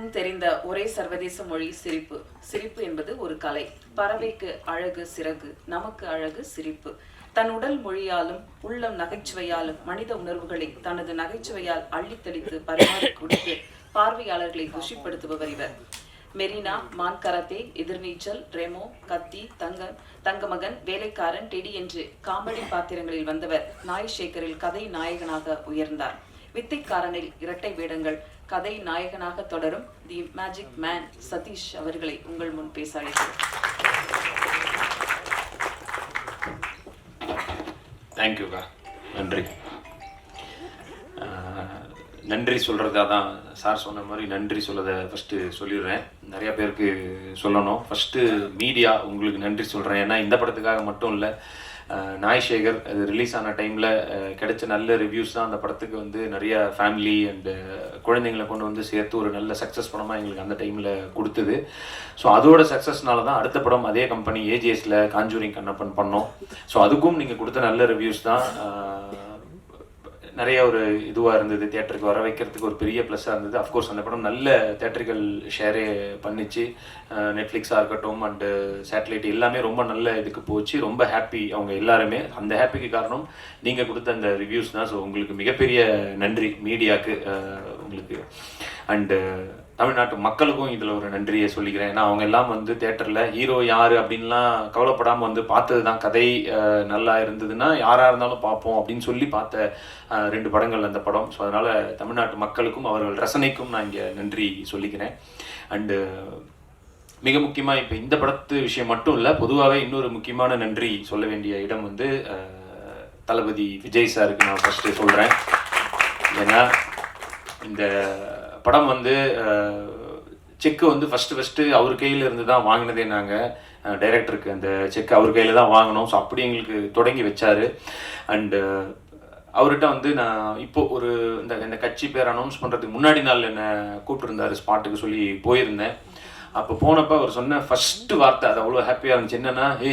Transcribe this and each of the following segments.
அனைவருக்கும் தெரிந்த ஒரே சர்வதேச மொழி சிரிப்பு. சிரிப்பு என்பது ஒரு கலை. பறவைக்கு அழகு சிறகு நமக்கு அழகு சிரிப்பு. தன் உடல் மொழியாலும் உள்ளம் நகைச்சுவையாலும் மனித உணர்வுகளை தனது நகைச்சுவையால் அள்ளித்தளித்து பரிமாறி கொடுத்து பார்வையாளர்களை குஷிப்படுத்துபவர் இவர். மெரினா மான் கராத்தே எதிர்நீச்சல் ரெமோ கத்தி தங்க தங்கமகன் வேலைக்காரன் டெடி என்று காமெடி பாத்திரங்களில் வந்தவர் நாய் சேகரில் கதை நாயகனாக உயர்ந்தார். வித்தைக்காரனில் இரட்டை வேடங்கள். கதை நாயகனாக தொடரும் தி மேஜிக் மேன் சதீஷ் அவர்களை உங்கள் முன் பேச அழைக்கிறேன் தேங்க்யூக்கா நன்றி. ஆஹ், நன்றி சொல்கிறதா தான் சார் சொன்ன மாதிரி நன்றி சொல்லதை ஃபஸ்ட்டு சொல்லிடுறேன். நிறைய பேருக்கு சொல்லணும். ஃபஸ்ட்டு மீடியா உங்களுக்கு நன்றி சொல்கிறேன் ஏன்னா இந்த படத்துக்காக மட்டும் இல்லை நாய் சேகர் அது ரிலீஸ் ஆன டைமில் கிடைச்ச நல்ல ரிவ்யூஸ் தான் அந்த படத்துக்கு வந்து நிறைய ஃபேமிலி அண்டு குழந்தைங்களை கொண்டு வந்து சேர்த்து ஒரு நல்ல சக்ஸஸ் படமாக எங்களுக்கு அந்த டைமில் கொடுத்தது. ஸோ அதோட சக்ஸஸ்னால தான் அடுத்த படம் அதே கம்பெனி ஏஜிஎஸில் காஞ்சூரிங் கண்ணப்பன் பண்ணோம். ஸோ அதுக்கும் நீங்கள் கொடுத்த நல்ல ரிவ்யூஸ் தான். நிறைய ஒரு இதுவாக இருந்தது. தேட்டருக்கு வர வைக்கிறதுக்கு ஒரு பெரிய ப்ளஸ்ஸாக இருந்தது. அஃப்கோர்ஸ் அந்த படம் நல்ல தேட்டர்கள் ஷேரே பண்ணிச்சு. நெட்ஃப்ளிக்ஸாக இருக்கட்டும் அண்டு சேட்டலைட் எல்லாமே ரொம்ப நல்ல இதுக்கு போச்சு. ரொம்ப ஹாப்பி அவங்க எல்லாருமே. அந்த ஹாப்பிக்கு காரணம் நீங்கள் கொடுத்த அந்த ரிவ்யூஸ் தான். ஸோ உங்களுக்கு மிகப்பெரிய நன்றி மீடியாவுக்கு உங்களுக்கு. அண்டு தமிழ்நாட்டு மக்களுக்கும் இதில் ஒரு நன்றியை சொல்லிக்கிறேன். ஏன்னா அவங்க எல்லாம் வந்து தேட்டரில் ஹீரோ யார் அப்படின்லாம் கவலைப்படாமல் வந்து பார்த்தது தான் கதை நல்லா இருந்ததுன்னா யாராக இருந்தாலும் பார்ப்போம் அப்படின்னு சொல்லி பார்த்த ரெண்டு படங்கள் அந்த படம். ஸோ அதனால் தமிழ்நாட்டு மக்களுக்கும் அவர்கள் ரசனைக்கும் நான் இங்கே நன்றி சொல்லிக்கிறேன். அண்டு மிக முக்கியமாக இப்போ இந்த படத்து விஷயம் மட்டும் இல்லை பொதுவாகவே இன்னொரு முக்கியமான நன்றி சொல்ல வேண்டிய இடம் வந்து தளபதி விஜய் சாருக்கு நான் ஃபஸ்ட்டு சொல்கிறேன் ஏன்னா இந்த படம் வந்து செக்கு வந்து ஃபஸ்ட்டு ஃபஸ்ட்டு அவர் கையில் இருந்து தான் வாங்கினதே நாங்கள் டைரக்டருக்கு அந்த செக் அவர் கையில் தான் வாங்கினோம். ஸோ அப்படி எங்களுக்கு தொடங்கி வச்சார். அண்டு அவர்கிட்ட வந்து நான் இப்போ ஒரு இந்த இந்த கட்சி பேர் அனௌன்ஸ் பண்ணுறதுக்கு முன்னாடி நாள் என்னை கூப்பிட்டுருந்தாரு ஸ்பாட்டுக்கு சொல்லி போயிருந்தேன். அப்போ போனப்போ அவர் சொன்ன ஃபஸ்ட்டு வார்த்தை அது அவ்வளோ ஹாப்பியாக இருந்துச்சு. என்னென்னா ஏ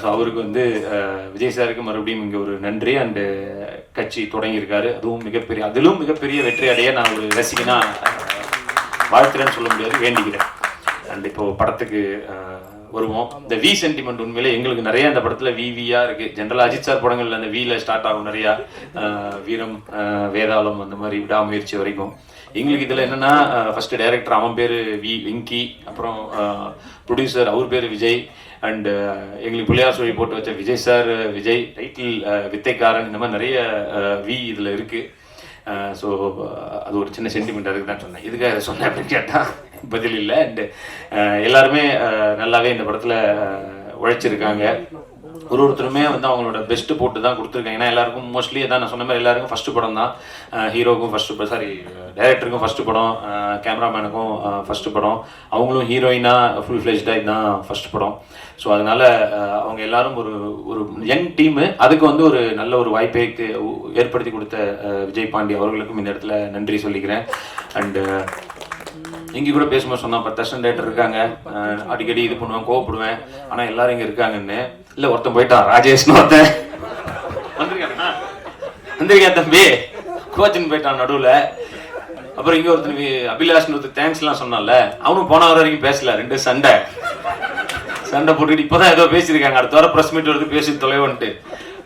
ஸோ அவருக்கு வந்து விஜய் சாருக்கு மறுபடியும் இங்கே ஒரு நன்றி. அண்டு கட்சி தொடங்கியிருக்காரு. அதுவும் மிகப்பெரிய அதிலும் மிகப்பெரிய வெற்றி அடைய நான் ஒரு ரசிகனா வாழ்த்துறேன்னு சொல்ல முடியாது. வேண்டிக்கிறேன் அண்ட் இப்போது படத்துக்கு வருவோம். இந்த வி சென்டிமெண்ட் உண்மையிலே எங்களுக்கு நிறைய இந்த படத்துல வி வியா இருக்கு. ஜென்ரலா அஜித் சார் படங்கள்ல அந்த வில ஸ்டார்ட் ஆகும் நிறையா வீரம் வேதாளம் அந்த மாதிரி விடாமுயற்சி வரைக்கும். எங்களுக்கு இதுல என்னன்னா ஃபர்ஸ்ட் டைரக்டர் அவன் பேரு வி வெங்கி அப்புறம் ப்ரொடியூசர் அவர் பேரு விஜய் அண்ட் எங்களுக்கு பிள்ளையார் சொல்லி போட்டு வச்ச விஜய் சார் விஜய் டைட்டில் வித்தைக்காரன் இந்த மாதிரி நிறைய வி இதில் இருக்கு. ஸோ அது ஒரு சின்ன சென்டிமெண்ட் அதுக்கு தான் சொன்னேன். இதுக்காக இதை சொன்னேன் அப்படின்னு கேட்டால் பதில் இல்லை. அண்டு எல்லாருமே நல்லாவே இந்த படத்தில் உழைச்சிருக்காங்க. ஒரு ஒருத்தருமே வந்து அவங்களோட பெஸ்ட் போட்டு தான் கொடுத்துருக்காங்க. ஏன்னா எல்லாருக்கும் மோஸ்ட்லி அதான் நான் சொன்ன மாதிரி எல்லாருக்கும் ஃபஸ்ட்டு படம் தான். ஹீரோக்கும் ஃபஸ்ட்டு சாரி டைரக்டருக்கும் ஃபஸ்ட்டு படம். கேமராமேனுக்கும் ஃபஸ்ட்டு படம். அவங்களும் ஹீரோயினாக ஃபுல் ஃப்ளெஷ்டாக இதுதான் ஃபஸ்ட் படம். ஸோ அதனால அவங்க எல்லாரும் ஒரு ஒரு யங் டீமு அதுக்கு வந்து ஒரு நல்ல ஒரு வாய்ப்பை ஏற்படுத்தி கொடுத்த விஜய் பாண்டி அவர்களுக்கும் இந்த இடத்துல நன்றி சொல்லிக்கிறேன். அண்டு இங்கே கூட பேசும்போது சொன்னான் பத்து தர்ஷன் டேட்டர் இருக்காங்க. அடிக்கடி இது பண்ணுவேன் கோவப்படுவேன். ஆனா எல்லாரும் இங்க இருக்காங்கன்னு இல்ல ஒருத்தன் போயிட்டான் ராஜேஷ்னு ஒருத்தன். வந்திருக்கானா? வந்திருக்கேன் தம்பி. கோச்சின்னு போயிட்டான் நடுவுல. அப்புறம் இங்க ஒருத்தன் அபிலாஷ்னு ஒருத்தர் தேங்க்ஸ் எல்லாம் சொன்னான்ல. அவனும் போன வர வரைக்கும் பேசல ரெண்டு சண்டை. சண்டை போட்டுட்டு இப்பதான் ஏதோ பேசியிருக்காங்க. அடுத்த வாரம் பிரஸ் மீட் வருது பேசி தொலைவன்ட்டு.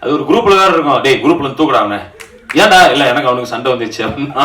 அது ஒரு குரூப்ல தான் இருக்கும். டேய் குரூப்ல தூக்குடா அவனை. ஏன்டா? இல்ல எனக்கு அவனுக்கு சண்டை வந்துச்சு. அப்படின்னா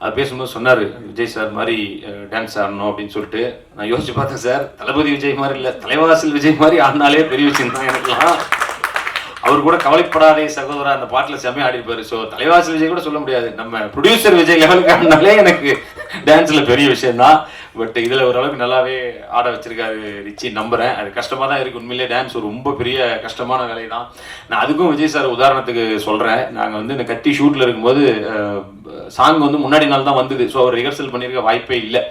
அது பேசும்போது சொன்னார் விஜய் சார் மாதிரி டான்ஸ் ஆடணும் அப்படின்னு சொல்லிட்டு. நான் யோசிச்சு பார்த்தேன் சார். தளபதி விஜய் மாதிரி இல்லை தலைவாசல் விஜய் மாதிரி ஆடினாலே பெரிய விஷயம் தான் எனக்குலாம் அவர் கூட கவலைப்படாதே சகோதரா அந்த பாட்டில் செம்மையா ஆடிப்பாரு ஸோ தலைவாசல் விஜய் கூட சொல்ல முடியாது. நம்ம ப்ரொடியூசர் விஜய் லெவலுக்கு ஆடினாலே எனக்கு டான்ஸில் பெரிய விஷயம் தான் பட் இதில் ஓரளவுக்கு நல்லாவே ஆட வச்சிருக்காரு ரிச்சி நம்புகிறேன் அது கஷ்டமாக தான் இருக்குது உண்மையிலே டான்ஸ் ஒரு ரொம்ப பெரிய கஷ்டமான வேலை தான் நான் அதுக்கும் விஜய் சார் உதாரணத்துக்கு சொல்கிறேன் நாங்கள் வந்து இந்த கத்தி ஷூட்டில் இருக்கும்போது சாங் வந்து முன்னாடி நாள் தான் வந்தது. ஸோ அவர் ரிஹர்சல் பண்ணியிருக்க வாய்ப்பே இல்லை.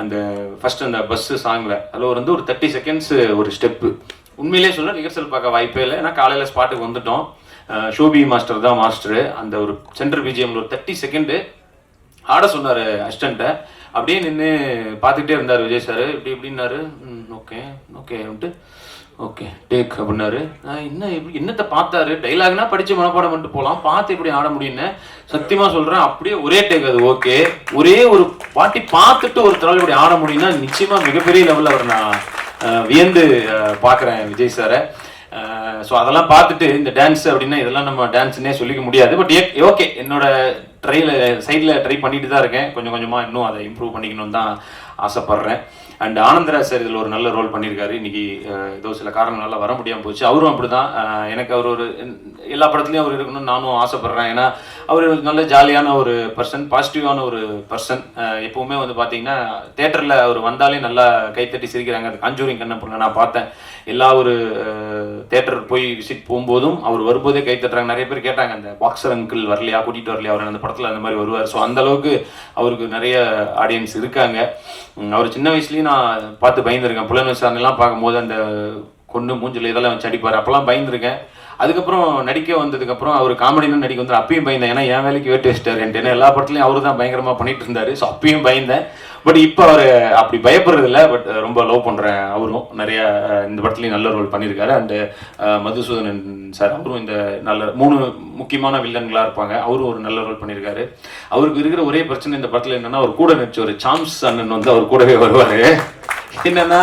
அந்த ஃபஸ்ட் அந்த பஸ்ஸு சாங்கில் அதில் வந்து ஒரு தேர்ட்டி செகண்ட்ஸ் ஒரு ஸ்டெப்பு உண்மையிலேயே சொல்ல ரிஹர்சல் பார்க்க வாய்ப்பே இல்லை. ஏன்னா காலையில் ஸ்பாட்டுக்கு வந்துட்டோம். ஷோபி மாஸ்டர் தான் மாஸ்டர் அந்த ஒரு சென்டர் பிஜிஎம்ல ஒரு தேர்ட்டி செகண்டு ஆட சொன்னார் அசிஸ்டண்ட்டை. அப்படியே நின்று பார்த்துக்கிட்டே இருந்தார் விஜய் சார் இப்படி இப்படின்னாரு. ஓகே ஓகே அப்படின்ட்டு. ஓகே டேக் அப்படின்னாரு. நான் என்ன எப்படி என்னத்தை பார்த்தாரு? டைலாக்னா படித்து மனப்பாடம் பண்ணிட்டு போகலாம் பார்த்து எப்படி ஆட முடியும்னு சத்தியமாக சொல்கிறேன் அப்படியே ஒரே டேக் அது ஓகே ஒரே ஒரு பாட்டி பார்த்துட்டு ஒரு தடவை இப்படி ஆட முடியும்னா நிச்சயமாக மிகப்பெரிய லெவலில் அவர் நான் வியந்து பார்க்குறேன் விஜய் சாரை ஸோ அதெல்லாம் பார்த்துட்டு இந்த டான்ஸ் அப்படின்னா இதெல்லாம் நம்ம டான்ஸ்னே சொல்லிக்க முடியாது. பட் ஓகே என்னோட ட்ரைல சைடில் ட்ரை பண்ணிட்டு தான் இருக்கேன். கொஞ்சம் கொஞ்சமாக இன்னும் அதை இம்ப்ரூவ் பண்ணிக்கணும்னு தான் ஆசைப்பட்றேன். அண்ட் ஆனந்தராஜ் சார் இதில் ஒரு நல்ல ரோல் பண்ணியிருக்காரு. இன்னைக்கு ஏதோ சில காரணங்களால வர முடியாமல் போச்சு. அவரும் அப்படிதான். தான் எனக்கு அவர் ஒரு எல்லா படத்துலையும் அவர் இருக்கணும்னு நானும் ஆசைப்படுறேன். ஏன்னா அவர் நல்ல ஜாலியான ஒரு பர்சன் பாசிட்டிவான ஒரு பர்சன் எப்போவுமே வந்து பார்த்தீங்கன்னா தேட்டரில் அவர் வந்தாலே நல்லா கைத்தட்டி சிரிக்கிறாங்க. அந்த காஞ்சூரிங் கண்ண பொண்ணு நான் பார்த்தேன். எல்லா ஒரு தேட்டர் போய் விசிட் போகும்போதும் அவர் வரும்போதே கைத்தட்டுறாங்க நிறைய பேர் கேட்டாங்க அந்த பாக்ஸர் அங்கிள் வரலையா? கூட்டிகிட்டு வரலையா? அவர் அந்த படத்தில் அந்த மாதிரி வருவார். ஸோ அந்த அளவுக்கு அவருக்கு நிறைய ஆடியன்ஸ் இருக்காங்க. அவர் சின்ன வயசுலேயும் நான் பார்த்து பயந்துருக்கேன். புலன் விசாரணைலாம் பார்க்கும்போது அந்த கொண்டு மூஞ்சில் இதெல்லாம் வச்சு அடிப்பார். அப்போல்லாம் பயந்துருக்கேன். அதுக்கப்புறம் நடிக்க வந்ததுக்கப்புறம் அவர் காமெடினு நடிக்க வந்து அப்பயும் பயந்தேன். ஏன்னா என் வேலைக்கு வேட்டு வச்சிட்டாரு ஏன்னா எல்லா படத்துலையும் அவரு தான் பயங்கரமாக பண்ணிட்டு இருந்தார். ஸோ அப்பயும் பயந்தேன். பட் இப்போ அவர் அப்படி பயப்படுறதில்ல. பட் ரொம்ப லவ் பண்ணுறேன் அவரும். நிறையா இந்த படத்துலையும் நல்ல ரோல் பண்ணியிருக்காரு. அண்டு மதுசூதனன் சார் அவரும் இந்த நல்ல மூணு முக்கியமான வில்லன்களாக இருப்பாங்க. அவரும் ஒரு நல்ல ரோல் பண்ணியிருக்காரு. அவருக்கு இருக்கிற ஒரே பிரச்சனை இந்த படத்தில் என்னென்னா அவர் கூட நடிச்ச ஒரு சாம்ஸ் அண்ணன் வந்து அவர் கூடவே வருவார். என்னென்னா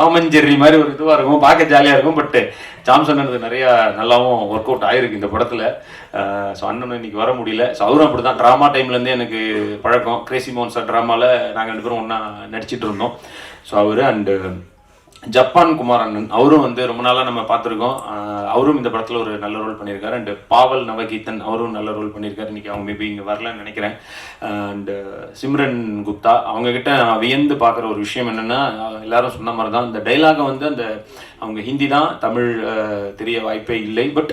டாமஞ்செர்ரி மாதிரி ஒரு இதுவாக இருக்கும். பார்க்க ஜாலியாக இருக்கும். பட் ஜாம்சன் அது நிறையா நல்லாவும் ஒர்க் அவுட் ஆயிருக்கு இந்த படத்தில். ஸோ அண்ணன் இன்னைக்கு வர முடியல. ஸோ அவரும் அப்படி தான் ட்ராமா டைம்லேருந்தே எனக்கு பழக்கம். கிரேசி மோன்சா ட்ராமாவில் நாங்கள் ரெண்டு பேரும் ஒன்றா நடிச்சிட்டு இருந்தோம். ஸோ அவர் அண்டு ஜப்பான் குமார் அண்ணன் அவரும் வந்து ரொம்ப நாளாக நம்ம பார்த்துருக்கோம். அவரும் இந்த படத்தில் ஒரு நல்ல ரோல் பண்ணியிருக்காரு. அண்டு பாவல் நவகீதன் அவரும் நல்ல ரோல் பண்ணியிருக்காரு. இன்றைக்கி அவங்க மேபி இங்கே வரலன்னு நினைக்கிறேன். அண்டு சிம்ரன் குப்தா அவங்கக்கிட்ட நான் வியந்து பார்க்குற ஒரு விஷயம் என்னென்னா எல்லாரும் சொன்ன மாதிரி தான் இந்த டைலாகை வந்து அந்த அவங்க ஹிந்தி தான் தமிழ் தெரிய வாய்ப்பே இல்லை. பட்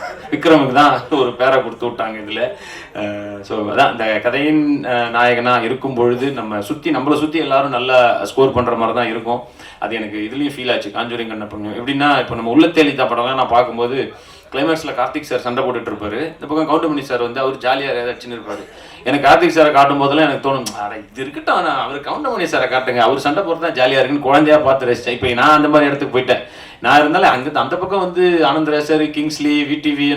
விக்ரமுக்கு தான் ஒரு பேரை கொடுத்து விட்டாங்க இதில். ஸோ அதான் இந்த கதையின் நாயகனாக இருக்கும் பொழுது நம்ம சுற்றி நம்மளை சுற்றி எல்லாரும் நல்லா ஸ்கோர் பண்ணுற மாதிரி தான் இருக்கும். அது எனக்கு இதுலேயும் ஃபீல் ஆச்சு. காஞ்சூரிங் கண்ணப்பன் எப்படின்னா இப்போ நம்ம உள்ளத்தேலிதா படம்லாம் நான் பார்க்கும்போது கிளைமேக்ஸில் கார்த்திக் சார் சண்டை போட்டுட்டு இருப்பாரு இந்த பக்கம் கவுண்டமணி சார் வந்து அவர் ஜாலியாக ஏதாவது இருப்பாரு. எனக்கு கார்த்திக் சாரை காட்டும் போதெல்லாம் எனக்கு தோணும் அட இது இருக்கட்டும் ஆனால் அவர் கவுண்டமணி சாரை காட்டுங்க. அவர் சண்டை போட்டு தான் ஜாலியாக இருக்குன்னு குழந்தையா பார்த்து ரசிச்சேன். இப்போ நான் அந்த மாதிரி இடத்துக்கு போயிட்டேன். நான் இருந்தாலும் அங்கே அந்த பக்கம் வந்து ஆனந்த் ரேசர் கிங்ஸ்லி விடிவி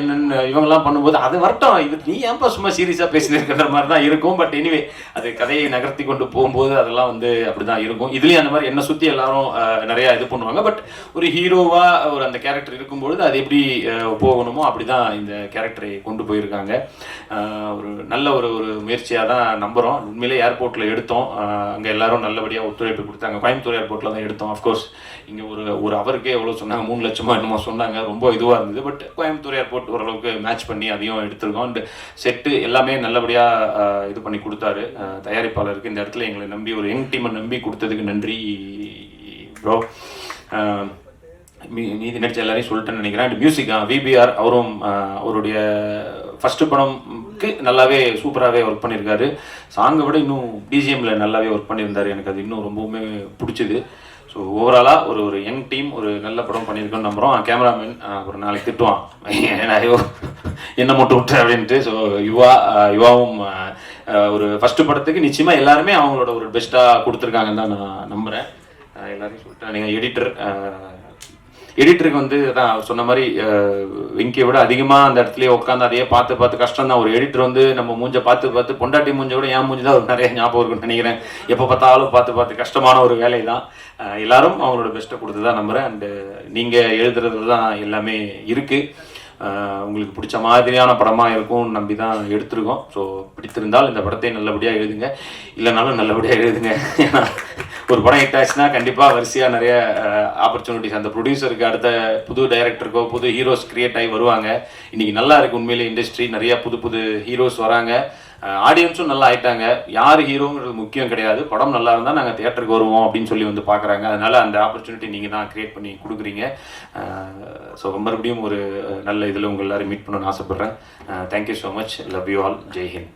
இவங்கெல்லாம் பண்ணும்போது அது வரட்டும். இது நீ ஏன்பா சும்மா சீரியஸாக பேசினிருக்கிற இருக்கிற மாதிரி தான் இருக்கும். பட் எனிவே அது கதையை நகர்த்தி கொண்டு போகும்போது அதெல்லாம் வந்து அப்படிதான் இருக்கும். இதுலேயும் அந்த மாதிரி என்னை சுற்றி எல்லாரும் நிறையா நிறைய இது பண்ணுவாங்க. பட் ஒரு ஹீரோவா ஒரு அந்த கேரக்டர் இருக்கும்பொழுது அது எப்படி போகணுமோ போகணுமோ அப்படிதான் இந்த கேரக்டரை கொண்டு போயிருக்காங்க. ஒரு நல்ல ஒரு ஒரு முயற்சியாக தான் நம்புகிறோம் உண்மையிலே ஏர்போர்ட்டில் எடுத்தோம். அங்கே எல்லாரும் நல்லபடியாக ஒத்துழைப்பு கொடுத்தாங்க. கோயம்புத்தூர் ஏர்போர்ட்டில் தான் எடுத்தோம். அஃப்கோர்ஸ் இங்கே ஒரு ஒரு அவருக்கே எவ்வளோ சொன்னாங்க மூணு லட்சமா என்னமோ சொன்னாங்க ரொம்ப இதுவாக இருந்தது. பட் கோயம்புத்தூர் ஏர்போர்ட் ஓரளவுக்கு மேட்ச் பண்ணி அதையும் எடுத்திருக்கோம். அண்ட் செட்டு எல்லாமே நல்லபடியாக இது பண்ணி கொடுத்தாரு. தயாரிப்பாளருக்கு இந்த இடத்துல எங்களை நம்பி ஒரு யங் டீமை நம்பி கொடுத்ததுக்கு நன்றி ப்ரோ மீ மீதி நடிச்ச எல்லாரையும் சொல்லிட்டேன்னு நினைக்கிறேன். அண்ட் மியூசிக் விபிஆர் அவரும் அவருடைய ஃபஸ்ட்டு படம்க்கு நல்லாவே சூப்பராகவே ஒர்க் பண்ணியிருக்காரு. சாங்கை விட இன்னும் பிஜிஎம்ல நல்லாவே ஒர்க் பண்ணியிருந்தாரு. எனக்கு அது இன்னும் ரொம்பவுமே பிடிச்சிது. ஸோ ஓவராலாக ஒரு ஒரு யங் டீம் ஒரு நல்ல படம் பண்ணியிருக்கோம்னு நம்புகிறோம் கேமராமேன் ஒரு நாளைக்கு திட்டுவான். ஏன்னா, ஐயோ என்ன மட்டும் விட்டு அப்படின்ட்டு. ஸோ யுவா யுவாவும் ஒரு ஃபஸ்ட்டு படத்துக்கு நிச்சயமாக எல்லாருமே அவங்களோட ஒரு பெஸ்ட்டாக கொடுத்துருக்காங்கன்னு தான் நான் நம்புகிறேன் எல்லாரையும் சொல்லிட்டேன் நீங்கள் எடிட்டர் எடிட்டருக்கு வந்து அதான் அவர் சொன்ன மாதிரி விங்கியை வெங்கியை விட அதிகமாக அந்த இடத்துலயே உட்காந்து அதையே பார்த்து பார்த்து கஷ்டம் தான் ஒரு எடிட்டர் வந்து நம்ம மூஞ்ச பார்த்து பார்த்து பொண்டாட்டி மூஞ்ச விட ஏன் மூஞ்சி தான் ஒரு நிறைய ஞாபகம் இருக்குன்னு நினைக்கிறேன். எப்போ பார்த்தாலும் பார்த்து பார்த்து கஷ்டமான ஒரு வேலை தான். எல்லாரும் அவங்களோட பெஸ்ட்டை கொடுத்து தான் நம்புகிறேன் அண்டு நீங்கள் எழுதுறதுல தான் எல்லாமே இருக்குது உங்களுக்கு பிடிச்ச மாதிரியான படமாக இருக்கும்னு நம்பி தான் எடுத்திருக்கோம். ஸோ பிடித்திருந்தால் இந்த படத்தை நல்லபடியாக எழுதுங்க. இல்லைனாலும் நல்லபடியாக எழுதுங்க. ஏன்னா ஒரு படம் ஹிட் ஆச்சுன்னா கண்டிப்பாக வரிசையாக நிறைய ஆப்பர்ச்சுனிட்டிஸ் அந்த ப்ரொடியூசருக்கு அடுத்த புது டைரக்டருக்கோ புது ஹீரோஸ் கிரியேட் ஆகி வருவாங்க. இன்றைக்கி நல்லா இருக்குது உண்மையிலே இண்டஸ்ட்ரி நிறையா புது புது ஹீரோஸ் வராங்க. ஆடியன்ஸும் நல்லா ஆயிட்டாங்க. யார் ஹீரோங்கிறது முக்கியம் கிடையாது. படம் நல்லா இருந்தால் நாங்கள் தியேட்டருக்கு வருவோம் அப்படின்னு சொல்லி வந்து பார்க்குறாங்க அதனால் அந்த ஆப்பர்ச்சுனிட்டி நீங்கள் தான் கிரியேட் பண்ணி கொடுக்குறீங்க. ஸோ மறுபடியும் ஒரு நல்ல இதில் உங்கள் எல்லோரும் மீட் பண்ணணும்னு ஆசைப்பட்றேன். Thank you so much love you all Jai Hind